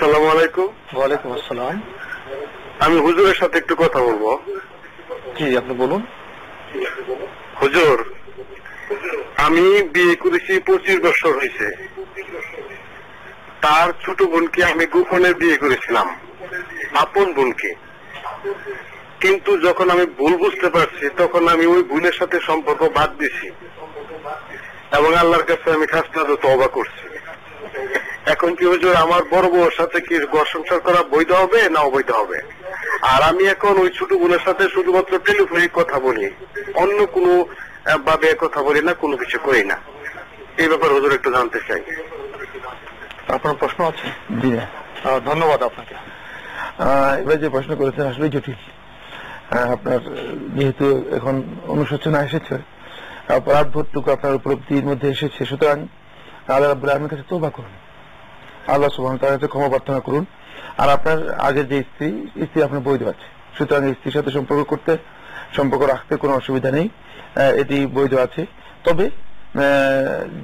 আসসালামু আলাইকুম। ওয়ালাইকুম আসসালাম। আমি হুজুরের সাথে একটু কথা বলব। জি আপনি বলুন। হুজুর আমি বিয়ে করেছি পঁচিশ বছর হয়েছে। তার ছোট বোনকে আমি গোপনে বিয়ে করেছিলাম আপন বোনকে। কিন্তু যখন আমি ভুল বুঝতে পারছি তখন আমি ওই ভুলের সাথে সম্পর্ক বাদ দিছি এবং আল্লাহর কাছে আমি খাসনা তবা করছি। এখন কি হুজুর আমার বড় বউর সাথে কি ঘর সংসার করা বৈধ হবে না অবৈধ হবে? আর আমি এখন ওই ছোট বোনের সাথে শুধুমাত্র টেলিফোনে কথা বলি। অন্য কোনো ভাবে কথা বলি না কোনো কিছু করি না। এই ব্যাপারে হুজুর একটু জানতে চাই। আপনার প্রশ্ন আছে? জি। ধন্যবাদ আপনাকে। আহ, এবার যে প্রশ্ন করেছেন আসলে জটিল। আহ, আপনার যেহেতু এখন অনুশোচনা এসেছে অপরাধ বোধটুকু আপনার উপলব্ধির মধ্যে এসেছে। সুতরাং আল্লাহ রাবুল আলমের কাছে তোবা করুন। আল্লাহ সুবাহ তার কাছে ক্ষমা প্রার্থনা করুন। আর আপনার আগের যে স্ত্রী স্ত্রী আপনার বৈধ আছে। সুতরাং স্ত্রীর সাথে সম্পর্ক করতে সম্পর্ক রাখতে কোনো অসুবিধা নেই। এটি বৈধ আছে। তবে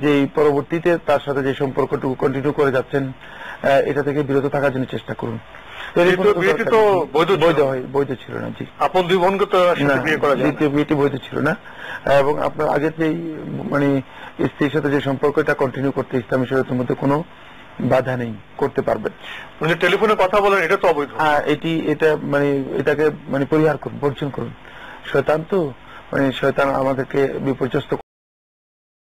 যে পরবর্তীতে তার সাথে যে সম্পর্কটুকু কন্টিনিউ করে যাচ্ছেন এটা থেকে বিরত থাকার জন্য চেষ্টা করুন। দ্বিতীয় বিয়েটি তো বৈধ ছিল। বৈধ হয় বৈধ ছিল না জি। আপন দুই বোনকে তো আর সাথে না, বিয়ে করা যায় না। দ্বিতীয় বিয়েটি বৈধ ছিল না। এবং আপনার আগের যে মানে স্ত্রীর সাথে যে সম্পর্কটা কন্টিনিউ করতে ইসলামী শরীয়তের মধ্যে কোনো বাধা নেই করতে পারবেন। মানে টেলিফোনে কথা বলেন এটা তো অবৈধ। হ্যাঁ এটি এটা মানে এটাকে মানে পরিহার করুন বর্জন করুন। শয়তান তো মানে শয়তান আমাদেরকে বিপর্যস্ত